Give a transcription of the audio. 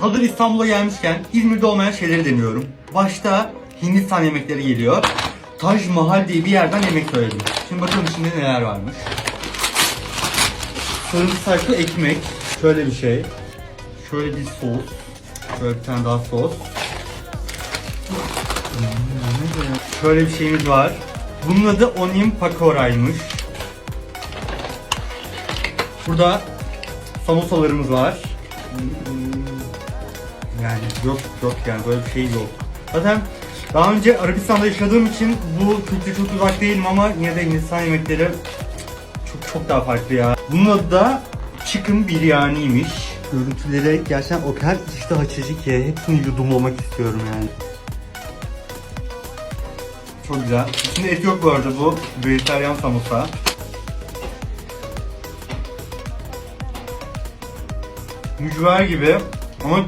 Hazır İstanbul'a gelmişken İzmir'de olmayan şeyleri deniyorum. Başta Hindistan yemekleri geliyor. Taj Mahal diye bir yerden yemek söyledim. Şimdi bakalım içinde neler varmış. Sarımsaklı ekmek. Şöyle bir şey. Şöyle bir sos. Şöyle bir tane daha sos. Şöyle bir şeyimiz var. Bunun adı Onion Pakora'ymış. Burada samosalarımız var. Yani yok yok yani böyle bir şey yok. Zaten daha önce Arabistan'da yaşadığım için bu kültüre çok uzak değilim ama yine de Hindistan yemekleri çok çok daha farklı ya. Bunun adı da Chicken Biryani'ymiş. Görüntüleri gerçekten o kadar iştah açıcı ki hepsini yudumlamak istiyorum yani. Çok güzel. İçinde et yok bu arada bu. Vejetaryen samosa. Mücver gibi ama